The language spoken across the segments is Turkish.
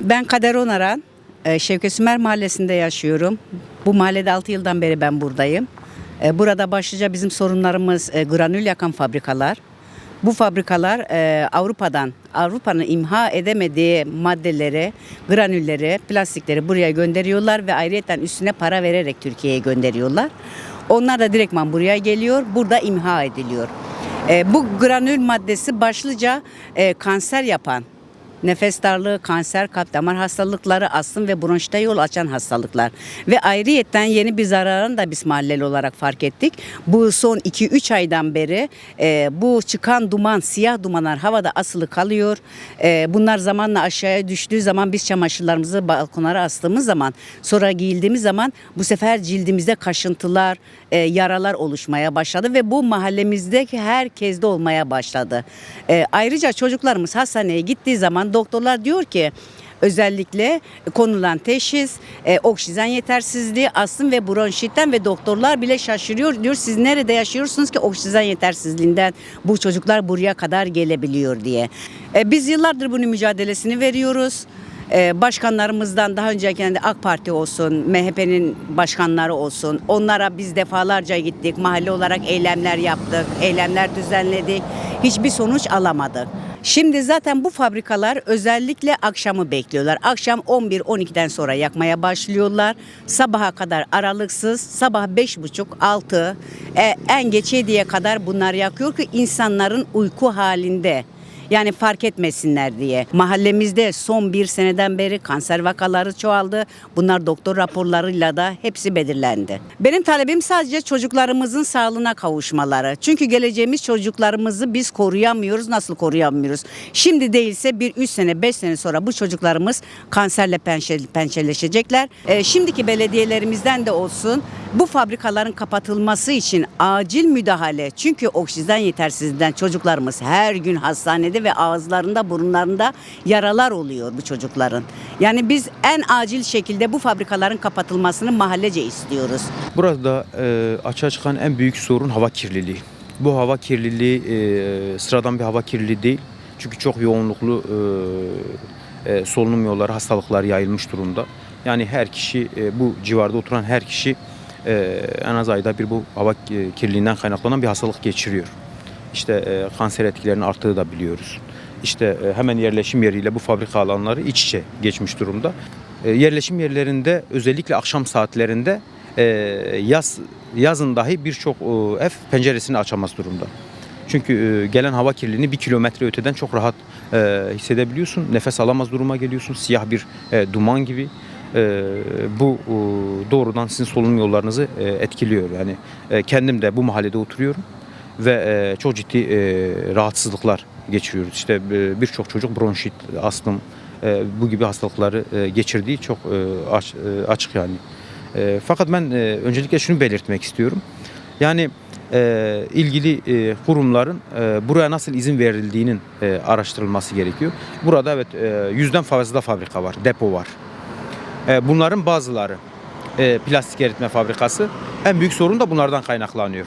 Ben Kader Onaran, e, Şevket Sümer Mahallesi'nde yaşıyorum. Bu mahallede 6 yıldan beri ben buradayım. E, Burada başlıca bizim sorunlarımız e, granül yakan fabrikalar. Bu fabrikalar Avrupa'dan, Avrupa'nın imha edemediği maddeleri, granülleri, plastikleri buraya gönderiyorlar ve ayrıyeten üstüne para vererek Türkiye'ye gönderiyorlar. Onlar da direktman buraya geliyor, burada imha ediliyor. Bu granül maddesi başlıca kanser yapan, nefes darlığı, kanser, kalp damar hastalıkları, astım ve bronşite yol açan hastalıklar. Ve ayrıyetten yeni bir zararını da biz mahalleli olarak fark ettik. Bu son 2-3 aydan beri e, bu çıkan duman, siyah dumanlar havada asılı kalıyor. E, bunlar zamanla aşağıya düştüğü zaman biz çamaşırlarımızı balkonlara astığımız zaman, sonra giyildiğimiz zaman bu sefer cildimizde kaşıntılar, e, yaralar oluşmaya başladı ve bu mahallemizdeki herkeste olmaya başladı. E, ayrıca çocuklarımız hastaneye gittiği zaman doktorlar diyor ki özellikle konulan teşhis e, oksijen yetersizliği, astım ve bronşitten ve doktorlar bile şaşırıyor diyor siz nerede yaşıyorsunuz ki oksijen yetersizliğinden bu çocuklar buraya kadar gelebiliyor diye. E, biz yıllardır bunun mücadelesini veriyoruz. Ee, başkanlarımızdan daha önceki AK Parti olsun, MHP'nin başkanları olsun. Onlara biz defalarca gittik. Mahalle olarak eylemler yaptık, eylemler düzenledik. Hiçbir sonuç alamadık. Şimdi zaten bu fabrikalar özellikle akşamı bekliyorlar. Akşam 11-12'den sonra yakmaya başlıyorlar. Sabaha kadar aralıksız, sabah 5.30-6, e, en geç 7'ye kadar bunlar yakıyor ki insanların uyku halinde. Yani fark etmesinler diye. Mahallemizde son bir seneden beri kanser vakaları çoğaldı. Bunlar doktor raporlarıyla da hepsi belirlendi. Benim talebim sadece çocuklarımızın sağlığına kavuşmaları. Çünkü geleceğimiz çocuklarımızı biz koruyamıyoruz. Nasıl koruyamıyoruz? Şimdi değilse bir 3 sene 5 sene sonra bu çocuklarımız kanserle pençe- pençeleşecekler. Ee, şimdiki belediyelerimizden de olsun bu fabrikaların kapatılması için acil müdahale. Çünkü oksijen yetersizliğinden çocuklarımız her gün hastanede ve ağızlarında burunlarında yaralar oluyor bu çocukların. Yani biz en acil şekilde bu fabrikaların kapatılmasını mahallece istiyoruz. Burada e, açığa çıkan en büyük sorun hava kirliliği. Bu hava kirliliği e, sıradan bir hava kirliliği değil. Çünkü çok yoğunluklu e, e, solunum yolları hastalıklar yayılmış durumda. Yani her kişi e, bu civarda oturan her kişi e, en az ayda bir bu hava e, kirliliğinden kaynaklanan bir hastalık geçiriyor. İşte e, kanser etkilerinin arttığı da biliyoruz. İşte e, hemen yerleşim yeriyle bu fabrika alanları iç içe geçmiş durumda. E, yerleşim yerlerinde özellikle akşam saatlerinde e, yaz yazın dahi birçok e, ev penceresini açamaz durumda. Çünkü e, gelen hava kirliliğini bir kilometre öteden çok rahat e, hissedebiliyorsun. Nefes alamaz duruma geliyorsun. Siyah bir e, duman gibi. E, bu e, doğrudan sizin solunum yollarınızı e, etkiliyor. Yani e, kendim de bu mahallede oturuyorum ve e, çok ciddi e, rahatsızlıklar geçiriyoruz. İşte e, birçok çocuk bronşit, astım bu gibi hastalıkları geçirdiği çok aç- açık yani. Fakat ben öncelikle şunu belirtmek istiyorum. Yani ilgili kurumların buraya nasıl izin verildiğinin araştırılması gerekiyor. Burada evet yüzden fazla fabrika var, depo var. Bunların bazıları plastik eritme fabrikası. En büyük sorun da bunlardan kaynaklanıyor.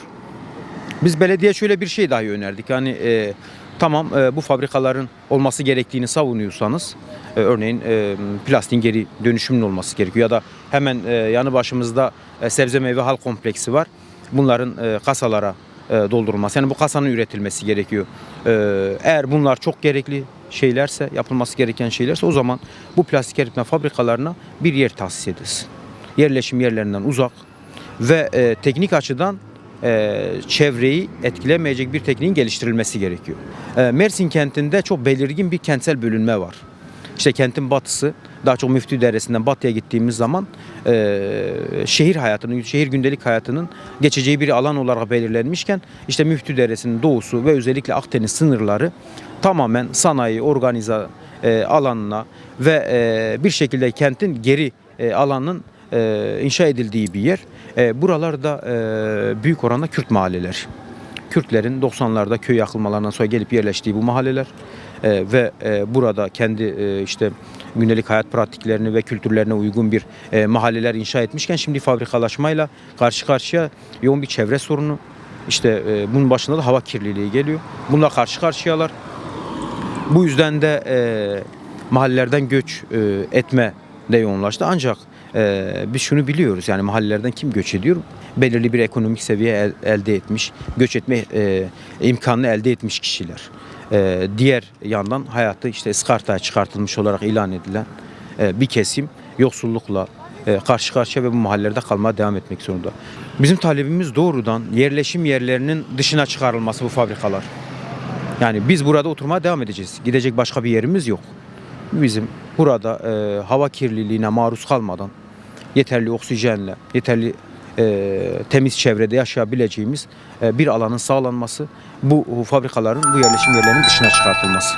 Biz belediye şöyle bir şey dahi önerdik. Yani e, tamam e, bu fabrikaların olması gerektiğini savunuyorsanız e, örneğin e, plastiğin geri dönüşümlü olması gerekiyor ya da hemen e, yanı başımızda e, sebze meyve hal kompleksi var. Bunların e, kasalara e, doldurulması yani bu kasanın üretilmesi gerekiyor. E, eğer bunlar çok gerekli şeylerse yapılması gereken şeylerse o zaman bu plastik eritme fabrikalarına bir yer tahsis edilsin. Yerleşim yerlerinden uzak ve e, teknik açıdan e, çevreyi etkilemeyecek bir tekniğin geliştirilmesi gerekiyor. E, Mersin kentinde çok belirgin bir kentsel bölünme var. İşte kentin batısı, daha çok Müftü Deresi'nden batıya gittiğimiz zaman e, şehir hayatının, şehir gündelik hayatının geçeceği bir alan olarak belirlenmişken işte Müftü Deresi'nin doğusu ve özellikle Akdeniz sınırları tamamen sanayi, organize e, alanına ve e, bir şekilde kentin geri e, alanının e, inşa edildiği bir yer. E, buralarda e, büyük oranda Kürt mahalleler. Kürtlerin 90'larda köy yakılmalarından sonra gelip yerleştiği bu mahalleler e, ve e, burada kendi e, işte gündelik hayat pratiklerini ve kültürlerine uygun bir e, mahalleler inşa etmişken şimdi fabrikalaşmayla karşı karşıya yoğun bir çevre sorunu işte e, bunun başında da hava kirliliği geliyor. Bununla karşı karşıyalar. Bu yüzden de e, mahallelerden göç e, etme de yoğunlaştı. Ancak e, biz şunu biliyoruz yani mahallelerden kim göç ediyor? Belirli bir ekonomik seviye el- elde etmiş, göç etme e, imkanını elde etmiş kişiler. E, diğer yandan hayatı işte ıskartaya çıkartılmış olarak ilan edilen e, bir kesim yoksullukla e, karşı karşıya ve bu mahallelerde kalmaya devam etmek zorunda. Bizim talebimiz doğrudan yerleşim yerlerinin dışına çıkarılması bu fabrikalar. Yani biz burada oturmaya devam edeceğiz. Gidecek başka bir yerimiz yok. Bizim burada e, hava kirliliğine maruz kalmadan yeterli oksijenle, yeterli e, temiz çevrede yaşayabileceğimiz e, bir alanın sağlanması, bu fabrikaların bu yerleşim yerlerinin dışına çıkartılması.